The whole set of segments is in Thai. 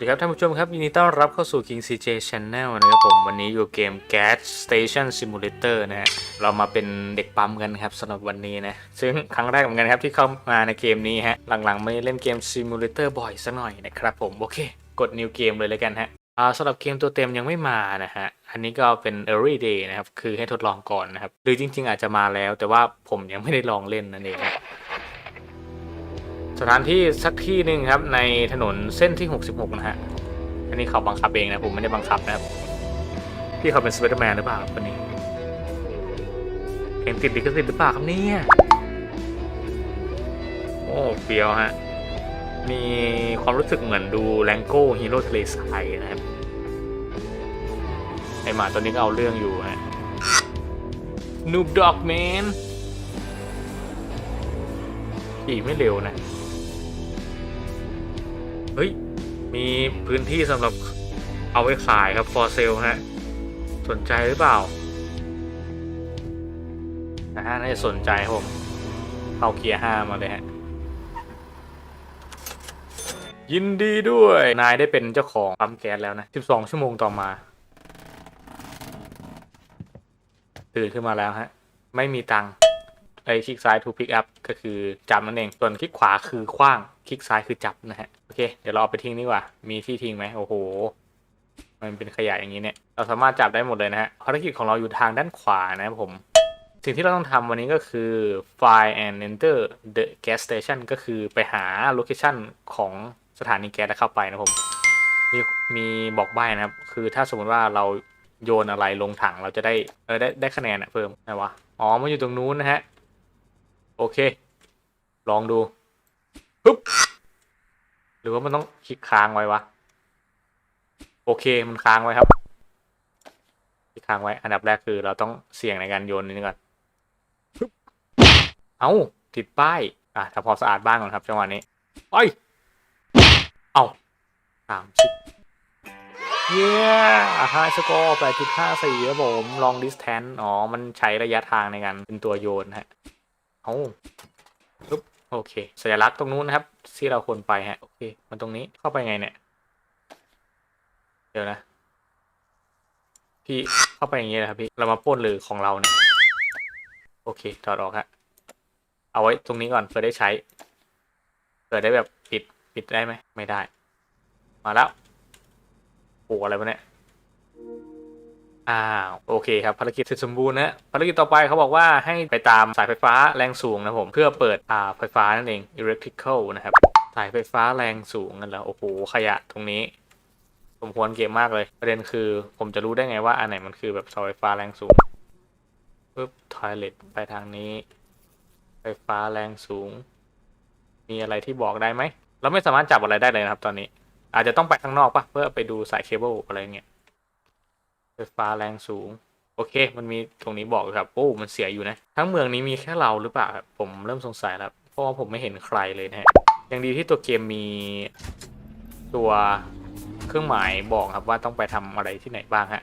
สวัสดีครับท่านผู้ชมครับ ยินดีต้อนรับเข้าสู่ King CJ Channel นะครับผมวันนี้อยู่เกม Gas Station Simulator นะฮะเรามาเป็นเด็กปั๊มกันครับสำหรับวันนี้นะ ซึ่งครั้งแรกเหมือนกันครับที่เข้ามาในเกมนี้ฮะ หลังๆไม่เล่นเกม Simulator บ่อยสักหน่อยนะครับผม โอเค กด New Game เลยแล้วกันฮะอ่าสำหรับเกมตัวเต็มยังไม่มานะฮะ อันนี้ก็เป็น Early Day นะครับ คือให้ทดลองก่อนนะครับ หรือจริง ๆ อาจจะมาแล้ว แต่ว่าผมยังไม่ได้ลองเล่นนั่นเองฮะ สถานที่สักที่หนึ่งครับในถนนเส้นที่ 66 นะฮะ อันนี้เขาบังคับเองนะผมไม่ได้บังคับนะครับ พี่เขาเป็นสไปเดอร์แมนหรือเปล่าครับคนนี้เพลงติดลิขสิทธิ์หรือเปล่าครับเนี่ย โอ้เฟียวฮะ มีความรู้สึกเหมือนดูแรงโก้ฮีโร่ทะเลทรายนะครับ ไอหมาตัวนี้ก็เอาเรื่องอยู่ฮะนูบด็อกแมนขี่ไม่เร็วนะ เฮ้ย มีพื้นที่สำหรับเอาไว้ขายครับ for sale ฮะ สนใจหรือเปล่านะฮะน่าจะสนใจผมเข้าเกียร์ห้ามาเลยฮะ ยินดีด้วย นายได้เป็นเจ้าของปั๊มแก๊สแล้วนะ 12 ชั่วโมงต่อมา ตื่นขึ้นมาแล้วฮะ ไม่มีตังค์ อ้คลิกซ้าย to pick up ก็คือจับนั่นเอง ส่วนคลิกขวาคือคว้าง คลิกซ้ายคือจับนะฮะ โอเค เดี๋ยวเราเอาไปทิ้งดีกว่า มีที่ทิ้งไหม โอ้โห มันเป็นขยะอย่างนี้เนี่ย เราสามารถจับได้หมดเลยนะฮะ ภารกิจของเราอยู่ทางด้านขวานะครับผม สิ่งที่เราต้องทำวันนี้ก็คือ find and enter the gas station ก็คือไปหาโลเคชันของสถานีแก๊สแล้วเข้าไปนะผม มีมีบอกใบ้นะครับ คือถ้าสมมติว่าเราโยนอะไรลงถังเราจะได้เออได้ได้คะแนนอะเพิ่มไงวะ อ๋อมันอยู่ตรงนู้นนะฮะ โอเค ลองดูปึ๊บหรือว่ามันต้องคลิกค้างไว้วะ โอเคมันค้างไว้ครับ คลิกค้างไว้ อันดับแรกคือเราต้องเสี่ยงในการโยนนี่ก่อนปึ๊บเอาติดป้าย อะทำความสะอาดบ้านก่อนครับจังหวะนี้ไปเอาสามสิบเย้ไฮสกอร์แปดจุดห้าสี่ครับผม ลองดิสแทนอ๋อ มันใช้ระยะทางในการเป็นตัวโยนฮะ เอาปึ๊บโอเค สัญลักษณ์ตรงนู้นนะครับ ที่เราควรไปฮะ โอเค มันตรงนี้เข้าไปไงเนี่ย เดี๋ยวนะ พี่เข้าไปอย่างนี้นะครับพี่ เรามาปล้นหรือของเราเนี่ย โอเค ถอดออกฮะ เอาไว้ตรงนี้ก่อนเพื่อได้ใช้เพื่อได้แบบปิดปิดได้ไหม ไม่ได้ มาแล้วโอ้อะไรวะเนี่ย อ้าโอเคครับภารกิจเสร็จสมบูรณ์นะภารกิจต่อไปเขาบอกว่าให้ไปตามสายไฟฟ้าแรงสูงนะผม เพื่อเปิดอ่าไฟฟ้านั่นเอง electrical นะครับ สายไฟฟ้าแรงสูงนั่นแหละโอ้โหขยะตรงนี้สมควรเก็บมากเลย ประเด็นคือผมจะรู้ได้ไงว่าอันไหนมันคือแบบเสาไฟฟ้าแรงสูงปึ๊บทอยเลทไปทางนี้ ไฟฟ้าแรงสูง มีอะไรที่บอกได้ไหม เราไม่สามารถจับอะไรได้เลยนะครับ ตอนนี้ อาจจะต้องไปข้างนอกปะเพื่อไปดูสายเคเบิลอะไรเงี้ย ไฟฟ้าแรงสูง โอเค มันมีตรงนี้บอกครับโอ้มันเสียอยู่นะ ทั้งเมืองนี้มีแค่เราหรือเปล่าครับ ผมเริ่มสงสัยแล้ว เพราะว่าผมไม่เห็นใครเลยนะฮะยังดีที่ตัวเกมมีตัวเครื่องหมายบอกครับว่าต้องไปทำอะไรที่ไหนบ้างฮะ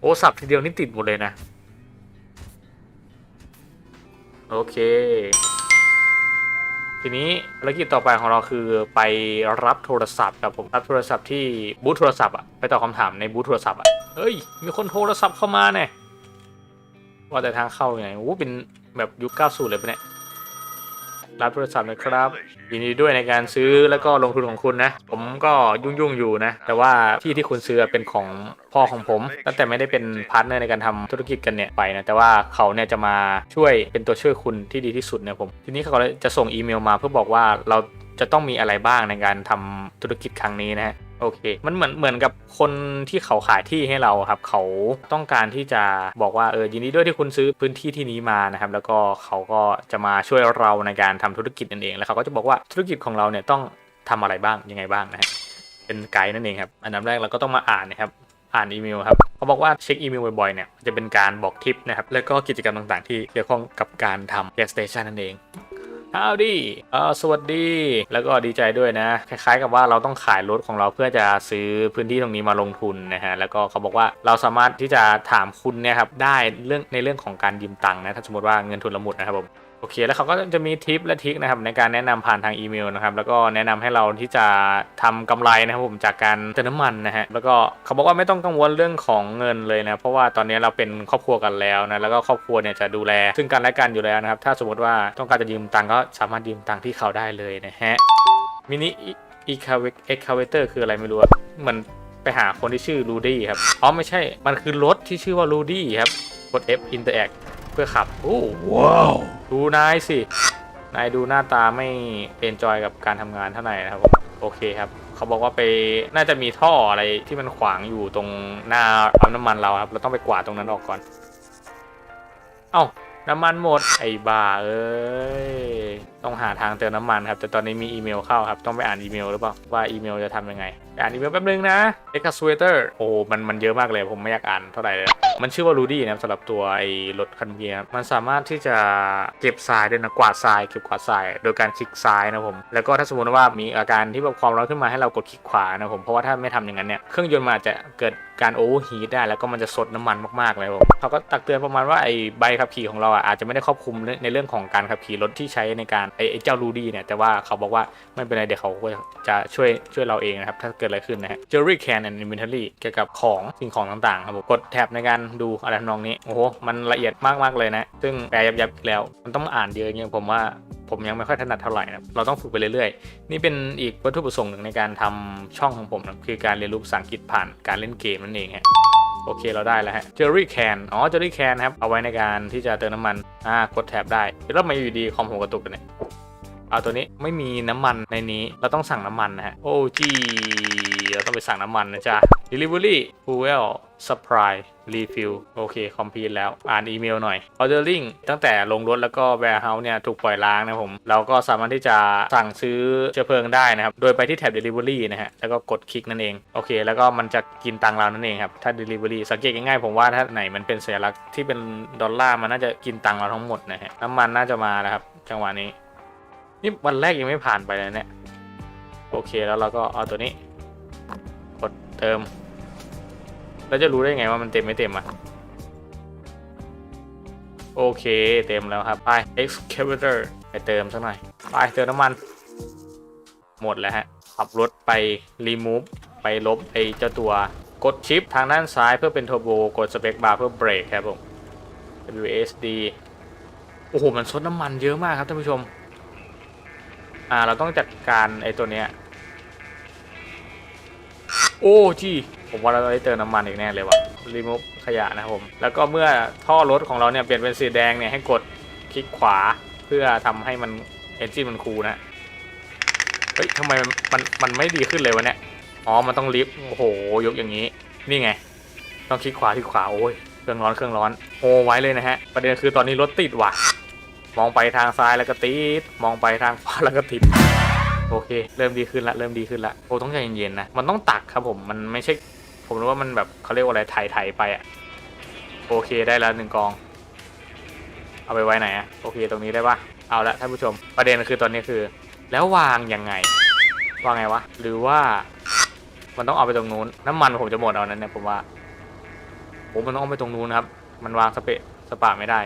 โอ้สับทีเดียวนี่ติดหมดเลยนะ โอเค ทีนี้ภารกิจต่อไปของเราคือไปรับโทรศัพท์ครับผมรับโทรศัพท์ที่บูธโทรศัพท์อะไปตอบคำถามในบูธโทรศัพท์อะ เฮ้ย มีคนโทรศัพท์เข้ามาเนี่ยว่าแต่ทางเข้ายังไงโอ้เป็นแบบยุค90เลยปะเนี่ย รับโทรศัพท์นะครับยินดีด้วยในการซื้อแล้วก็ลงทุนของคุณนะ ผมก็ยุ่งๆอยู่นะ แต่ว่าที่ที่คุณซื้อเป็นของพ่อของผม ตั้งแต่ไม่ได้เป็นพาร์ทเนอร์ในการทำธุรกิจกันเนี่ยไปนะ แต่ว่าเขาเนี่ยจะมาช่วยเป็นตัวช่วยคุณที่ดีที่สุดเนี่ยผม ทีนี้เขาเลยจะส่งอีเมลมาเพื่อบอกว่าเราจะต้องมีอะไรบ้างในการทำธุรกิจครั้งนี้นะฮะ โอเค มันเหมือนเหมือนกับคนที่เขาขายที่ให้เราครับ เขาต้องการที่จะบอกว่าเออยินดีด้วยที่คุณซื้อพื้นที่ที่นี้มานะครับ แล้วก็เขาก็จะมาช่วยเราในการทำธุรกิจนั่นเอง แล้วเขาก็จะบอกว่าธุรกิจของเราเนี่ยต้องทำอะไรบ้างยังไงบ้างนะฮะเป็นไกด์นั่นเองครับ อันดับแรกเราก็ต้องมาอ่านนะครับ อ่านอีเมลครับเขาบอกว่าเช็คอีเมลบ่อยๆเนี่ยจะเป็นการบอกทิปนะครับ แล้วก็กิจกรรมต่างๆ ที่เกี่ยวข้องกับการทำ gas station นั่นเอง ฮาวดี้เออสวัสดี แล้วก็ดีใจด้วยนะ คล้ายๆ กับว่าเราต้องขายรถของเราเพื่อจะซื้อพื้นที่ตรงนี้มาลงทุนนะฮะ แล้วก็เขาบอกว่าเราสามารถที่จะถามคุณเนี่ยครับได้เรื่องในเรื่องของการยืมตังค์นะ ถ้าสมมติว่าเงินทุนเราหมดนะครับผมโอเคแล้วเขาก็จะมีทิปและทิคนะครับในการแนะนำผ่านทางอีเมลนะครับแล้วก็แนะนำให้เราที่จะทำกำไรนะครับผมจากการเติมน้ำมันนะฮะแล้วก็เขาบอกว่าไม่ต้องกังวลเรื่องของเงินเลยนะเพราะว่าตอนนี้เราเป็นครอบครัวกันแล้วนะแล้วก็ครอบครัวเนี่ยจะดูแล ซึ่งกันและกันอยู่แล้วนะครับถ้าสมมติว่าต้องการจะยืมตังก็สามารถยืมตังที่เขาได้เลยนะฮะมินิอีคาเวเอ็กคาเวเตอร์คืออะไรไม่รู้เหมือนไปหาคนที่ชื่อรูดี้ครับอ๋อไม่ใช่มันคือรถที่ชื่อว่ารูดี้ครับกด F interact พื่อขับโอ้ว้าวดูนายสิ นายดูหน้าตาไม่เอนจอยกับการทำงานเท่าไหร่นะครับผมโอเคครับเขาบอกว่าไปน่าจะมีท่ออะไรที่มันขวางอยู่ตรงหน้าปั๊มน้ำมันเราครับ เราต้องไปกวาดตรงนั้นออกก่อน เอ้าน้ำมันหมดไอ้บ้าเอ้ย ต้องหาทางเติมน้ำมันครับแต่ตอนนี้มีอีเมลเข้าครับต้องไปอ่านอีเมลหรือเปล่าว่าอีเมลจะทำยังไงไปอ่านอีเมลแป๊บนึงนะ e x c a v a t o r โอ้มันมันเยอะมากเลยผมไม่อยากอ่านเท่าไหร่เลย มันชื่อว่า Rudy นะสำหรับตัวไอ้รถคันเกียร์มันสามารถที่จะเก็บทรายด้วยนะกวาดทรายเก็บกวาดทราย โดยการคลิกซ้ายนะผม แล้วก็ถ้าสมมติว่ามีอาการที่แบบความร้อนขึ้นมาให้เรากดคลิกขวานะผมเพราะว่าถ้าไม่ทำอย่างนั้นเนี่ยเครื่องยนต์มันอาจจะเกิดการโอเวอร์ฮีทได้แล้วก็มันจะสดน้ำมันมากๆเลยผมเขาก็ตักเตือนประมาณว่าไอ้ใบขับขี่ของเราอะอาจจะไม่ได้ครอบคลุมในเรื่องของการขับขี่รถที่ใช้ในการไอ้เจ้า Rudy เนี่ยแต่ว่าเขาบอกว่าไม่เป็นไรเดี๋ยวเขาจะช่วยช่วยเราเองนะครับถ้าเกิดอะไรขึ้นนะฮะ Jewelry Can and Inventory เกี่ยวกับของสิ่งของต่างๆครับผมกดแท็บในการดูอะไรทำนองนี้โอ้โหมันละเอียดมากๆเลยนะ ซึ่งแปลยับๆอีกแล้วมันต้องอ่านเยอะอย่างผมว่าผมยังไม่ค่อยถนัดเท่าไหร่นะเราต้องฝึกไปเรื่อยๆ นี่เป็นอีกวัตถุประสงค์หนึ่งในการทำช่องของผมนะคือการเรียนรู้ภาษาอังกฤษผ่านการเล่นเกมนั่นเองฮะ โอเคเราได้แล้วฮะเจอรี่แคนอ๋อเจอรี่แคนครับเอาไว้ในการที่จะเติมน้ำมันอ่ากดแท็บได้แล้วมาอยู่ดีคอมหัวกระตุกกันเนี่ย เอาตัวนี้ไม่มีน้ำมันในนี้เราต้องสั่งน้ำมันนะฮะโอ้จีเราต้องไปสั่งน้ำมันนะจ๊ะ Delivery Fuel Supply Refill โอเค คอมพิวแล้ว อ่านอีเมลหน่อย Ordering ตั้งแต่ลงรถแล้วก็ Warehouse เนี่ย ถูกปล่อยล้างนะผม เราก็สามารถที่จะสั่งซื้อเชื้อเพลิงได้นะครับ โดยไปที่แท็บ Delivery นะฮะ แล้วก็กดคลิกนั่นเอง โอเค แล้วก็มันจะกินตังค์เรานั่นเองครับ ถ้า Delivery สังเกตง่ายๆ ผมว่าถ้าไหนมันเป็นสัญลักษณ์ที่เป็นดอลลาร์มันน่าจะกินตังค์เราทั้งหมดนะฮะ น้ำมันน่าจะมาแล้วครับ จังหวะนี้ นี่วันแรกยังไม่ผ่านไปเลยเนี่ย โอเคแล้วเราก็เอาตัวนี้ กดเติม แล้วจะรู้ได้ไงว่ามันเต็มไม่เต็มอะ โอเคเต็มแล้วครับ ไป excavator ไปเติมสักหน่อย ไปเติมน้ำมัน หมดแล้วฮะ ขับรถไป remove ไปลบไอ้เจ้าตัว กดชิปทางด้านซ้ายเพื่อเป็นเทอร์โบ กดสเปคบาร์เพื่อเบรกครับผม WSD โอ้โห มันซดน้ำมันเยอะมากครับท่านผู้ชม อ่า เราต้องจัดการไอ้ตัวเนี้ย โอ้จีผมว่าเราได้เติมน้ำมันอีกแน่เลยว่ะรีมูฟขยะนะครับผม แล้วก็เมื่อท่อรถของเราเนี่ยเปลี่ยนเป็นสีแดงเนี่ยให้กดคลิกขวาเพื่อทำให้มันเอนจินมันคูลนะ เฮ้ยทำไมมันมันไม่ดีขึ้นเลยวะเนี่ย อ๋อ มันต้องลิฟต์โอ้โห ยกอย่างนี้ นี่ไง ต้องคลิกขวาคลิกขวาโอ้ย เครื่องร้อนเครื่องร้อนโฮไว้เลยนะฮะ ประเด็นคือตอนนี้รถติดว่ะ มองไปทางซ้ายแล้วก็ติด มองไปทางขวาแล้วก็ติด โอเค เริ่มดีขึ้นละ เริ่มดีขึ้นละ โอ้ต้องใจเย็นๆนะ มันต้องตักครับผม มันไม่ใช่ ผมรู้ว่ามันแบบเขาเรียกว่าอะไรไถๆไปอะโอเคได้แล้วหนึ่งกอง เอาไปไว้ไหนอะโอเค ตรงนี้ได้ปะเอาละท่านผู้ชม ประเด็นคือตอนนี้คือ แล้ววางยังไง วางไงวะ หรือว่า มันต้องเอาไปตรงนู้น น้ำมันผมจะหมดเอานั้นเนี่ยผมว่าผมมันต้องเอาไปตรงนู้นครับ มันวางสเปะสปาไม่ได้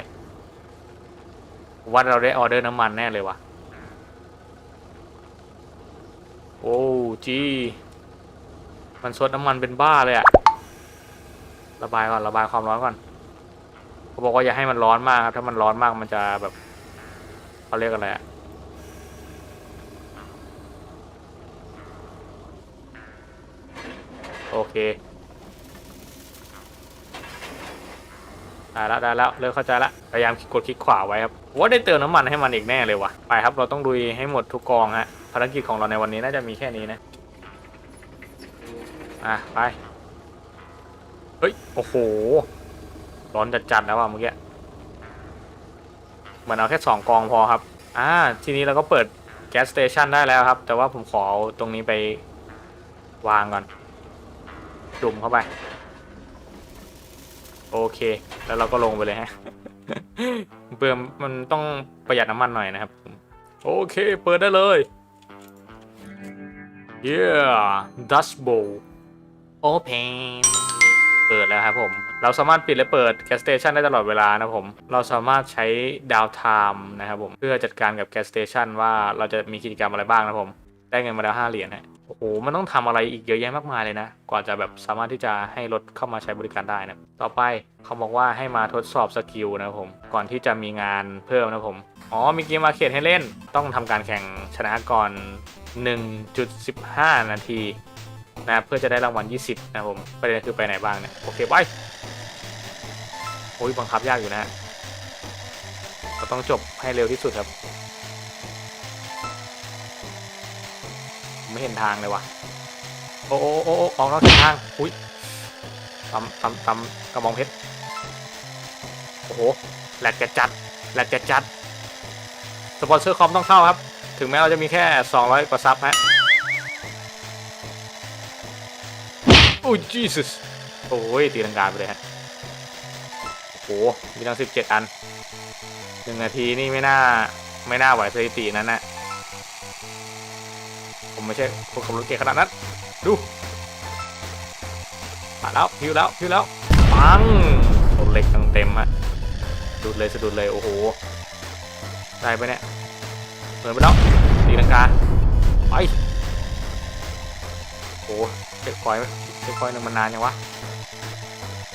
ว่าเราได้ออเดอร์น้ำมันแน่เลยวะโอ้จีมันซดน้ำมันเป็นบ้าเลยอะระบายก่อนระบายความร้อนก่อนเขาบอกว่าอย่าให้มันร้อนมากครับ ถ้ามันร้อนมากมันจะแบบเขาเรียกอะไรอะโอเค ได้แล้วได้แล้วเริ่มเข้าใจละพยายามกดคลิกขวาไว้ครับว่าได้เติมน้ำมันให้มันอีกแน่เลยวะไปครับเราต้องดุยให้หมดทุกกองฮะภารกิจของเราในวันนี้น่าจะมีแค่นี้นะอะไปเฮ้ยโอ้โหร้อนจัดๆแล้วว่ะเมื่อกี้เหมือนเอาแค่สองกองพอครับอ่าทีนี้เราก็เปิดแก๊สสเตชันได้แล้วครับ แต่ว่าผมขอเอาตรงนี้ไปวางก่อนจุ่มเข้าไป โอเค แล้วเราก็ลงไปเลยฮะเปลืองมันต้องประหยัดน้ำมันหน่อยนะครับ โอเค เปิดได้เลย yeah dust bowl open เปิดแล้วครับผม เราสามารถปิดและเปิดแก๊สสเตชันได้ตลอดเวลานะผม เราสามารถใช้ดาวไทม์นะครับผม เพื่อจัดการกับแก๊สสเตชันว่าเราจะมีกิจกรรมอะไรบ้างนะผม ได้เงินมาแล้ว5เหรียญนะโอ้โหมันต้องทำอะไรอีกเยอะแยะมากมายเลยนะกว่าจะแบบสามารถที่จะให้รถเข้ามาใช้บริการได้นะต่อไปเขาบอกว่าให้มาทดสอบสกิลนะครับผมก่อนที่จะมีงานเพิ่มนะผมอ๋อมีเกมมาเขตให้เล่น ต้องทำการแข่งชนะก่อน 1.15 นาทีนะเพื่อจะได้รางวัล 20 นะครับผมประเด็นคือไปไหนบ้างเนี่ยโอเคไปโอ้ยบังคับยากอยู่นะฮะเราต้องจบให้เร็วที่สุดครับ ไม่เห็นทางเลยว่ะ โอ้โอ้โอ้ออกนอกเส้นทาง อุ้ยตำตำตำกระบองเพชร โอ้โห แหลกจะจัด แหลกจะจัด สปอนเซอร์คอมต้องเข้าครับ ถึงแม้เราจะมีแค่ 200 กว่าซับฮะ โอ้ย Jesus โอ้ยตีลังกาไปเลยฮะ โอ้โห มีทั้ง 17 อันหนึ่งนาทีนี่ไม่น่า ไม่น่าไหวสถิตินั้นนะ ผมไม่ใช่คนขับรถเก่งขนาดนั้น ดูมาแล้วพิวแล้วพิวแล้ว ปังชนเหล็กเต็มๆอะดุดเลยสะดุดเลย โอ้โห ได้ไปเนี่ยเหมือนไปแล้วตีลังกา ไป โอ้โหเช็คพอยต์เช็คพอยต์หนึ่งมันนานยังวะ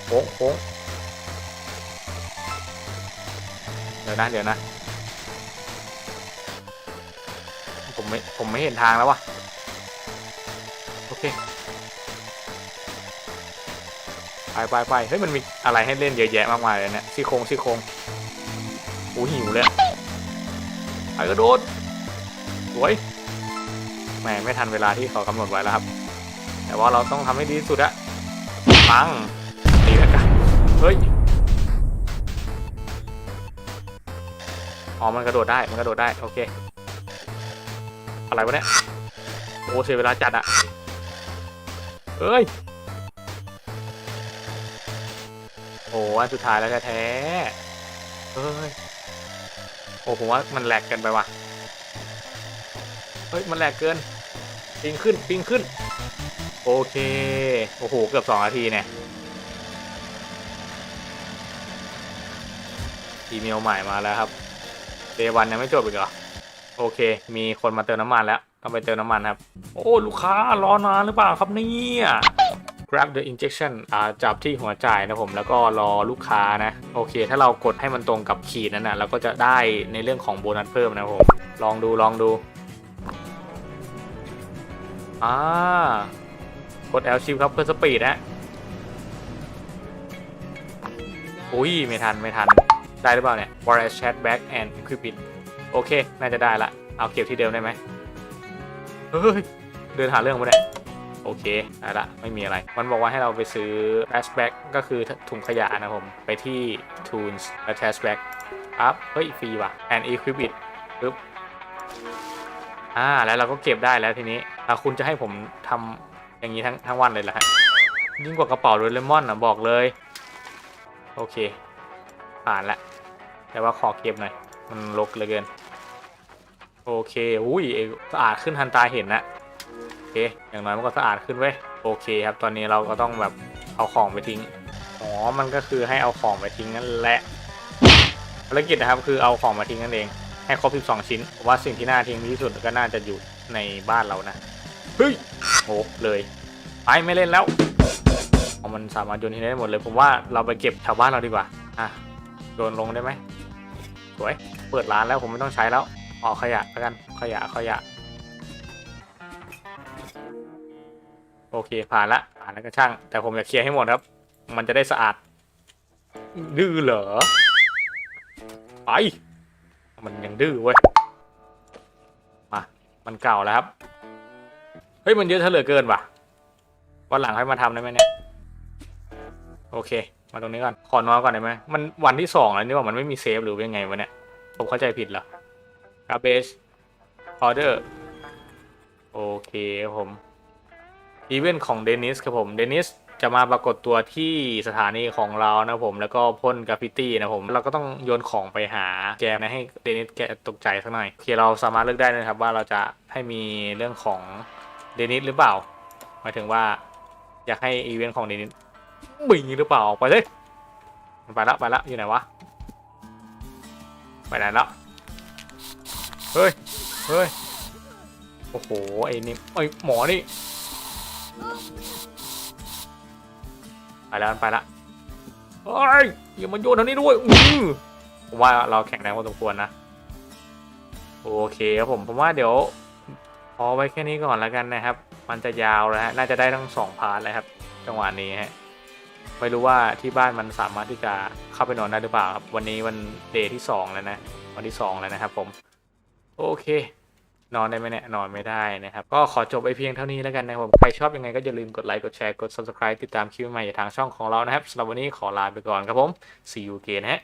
โค้งโค้งเดี๋ยวนะ เดี๋ยวนะ ผมไม่ผมไม่เห็นทางแล้ววะโอเคไปไปไปเฮ้ยมันมีอะไรให้เล่นเยอะแยะมากมายเลยเนี่ยซี่โครงซี่โครงโอ้หิวเลยอะไปกระโดดสวยแหมไม่ทันเวลาที่เขากำหนดไว้แล้วครับ แต่ว่าเราต้องทำให้ดีที่สุดอะปังตีแล้วกันเฮ้ยอ๋อมันกระโดดได้มันกระโดดได้โอเค อะไรวะเนี่ยโอ้เสียเวลาจัดอะเอ้ยโอ้อันสุดท้ายแล้วแท้ๆเฮ้ยโอ้ผมว่ามันแหลกกันไปว่ะเฮ้ยมันแหลกเกินปิงขึ้นปิงขึ้น โอเคโอ้โหเกือบสองนาทีเนี่ยอีเมลใหม่มาแล้วครับเดวันยังไม่จบอีกเหรอ โอเค มีคนมาเติมน้ำมันแล้วต้องไปเติมน้ำมันครับ โอ้ลูกค้ารอนานหรือเปล่าครับเนี่ย grab the injection อ่าจับที่หัวจ่ายนะผม แล้วก็รอลูกค้านะ โอเค ถ้าเรากดให้มันตรงกับขีดนั้นนะเราก็จะได้ในเรื่องของโบนัสเพิ่มนะผม ลองดูลองดูอ่ากด L shift ครับเพื่อสปีดนะอุ้ยไม่ทันไม่ทัน ได้หรือเปล่าเนี่ย wireless chat back and equip it โอเค น่าจะได้ละ เอาเก็บที่เดิมได้ไหมเฮ้ย เดินหาเรื่องมาเนี่ยโอเคได้ละ ไม่มีอะไร มันบอกว่าให้เราไปซื้อ cashback ก็คือถุงขยะนะผม ไปที่ tunes แล้ว cashback ปั๊บเฮ้ย ฟรีว่ะ and equip it ปึ๊บ อ่า แล้วเราก็เก็บได้แล้วทีนี้อ่าคุณจะให้ผมทำอย่างนี้ทั้งทั้งวันเลยเหรอฮะ ยิ่งกว่ากระเป๋าโดเรมอนอะบอกเลย โอเค ผ่านละ แต่ว่าขอเก็บหน่อย มันรกเหลือเกิน โอเค อุ้ยเอ้ยสะอาดขึ้นทันตาเห็นนะโอเค อย่างน้อยมันก็สะอาดขึ้นเว้ย โอเคครับ ตอนนี้เราก็ต้องแบบเอาของไปทิ้ง อ๋อ มันก็คือให้เอาของไปทิ้งนั่นแหละ ภารกิจนะครับคือเอาของมาทิ้งนั่นเอง ให้ครบ 12 ชิ้นว่าสิ่งที่น่าทิ้งที่สุดก็น่าจะอยู่ในบ้านเรานะ เฮ้ยโอ้เลย ไปไม่เล่นแล้วมันสามารถโยนทิ้งได้หมดเลย ผมว่าเราไปเก็บชาวบ้านเราดีกว่า อะ โยนลงได้ไหมสวย เปิดร้านแล้วผมไม่ต้องใช้แล้ว ออกขยะแล้วกันขยะขยะ โอเคผ่านละผ่านแล้วก็ช่าง แต่ผมอยากเคลียร์ให้หมดครับ มันจะได้สะอาดดื้อเหรอไปมันยังดื้อเว้ยมามันเก่าแล้วครับเฮ้ยมันเยอะเท่าเลือเกินว่ะวันหลังค่อยมาทำได้ไหมเนี่ยโอเค มาตรงนี้ก่อนขอนอนก่อนได้ไหมมันวันที่สองแล้วนี่ว่ามันไม่มีเซฟหรือยังไงวะเนี่ยผมเข้าใจผิดเหรอ garbage order โอเคครับผมอีเวนต์ของเดนิสครับผมเดนิสจะมาปรากฏตัวที่สถานีของเรานะผมแล้วก็พ่นกราฟฟิตี้นะผมเราก็ต้องโยนของไปหาแกนะให้เดนิสแกตกใจสักหน่อยโอเคเราสามารถเลือกได้นะครับว่าเราจะให้มีเรื่องของเดนิสหรือเปล่าหมายถึงว่าอยากให้อีเวนต์ของเดนิสบิงหรือเปล่าออกไปเลยไปแล้วไปแล้วอยู่ไหนวะไปไหนแล้ว เฮ้ย เฮ้ย โอ้โห ไอ้นี่ไอ้หมอนี่ ไปแล้วไปละเฮ้ยอย่ามาโยนทางนี้ด้วยอือผมว่าเราแข่งแรงพอสมควรนะ โอเคครับผมผมว่าเดี๋ยวพอไว้แค่นี้ก่อนแล้วกันนะครับ มันจะยาวแล้วฮะ น่าจะได้ทั้งสองพาร์ทเลยครับ จังหวะนี้ฮะ ไม่รู้ว่าที่บ้านมันสามารถที่จะเข้าไปนอนได้หรือเปล่าครับ วันนี้วันเดย์ที่สองแล้วนะ วันที่สองแล้วนะครับผม โอเค นอนได้ไหมเนี่ยนอนไม่ได้นะครับ ก็ขอจบไปเพียงเท่านี้แล้วกันนะครับผมใครชอบยังไงก็อย่าลืมกดไลค์กดแชร์กด subscribe ติดตามคลิปใหม่จากทางช่องของเรานะครับสำหรับวันนี้ขอลาไปก่อนครับผม see you again ฮะ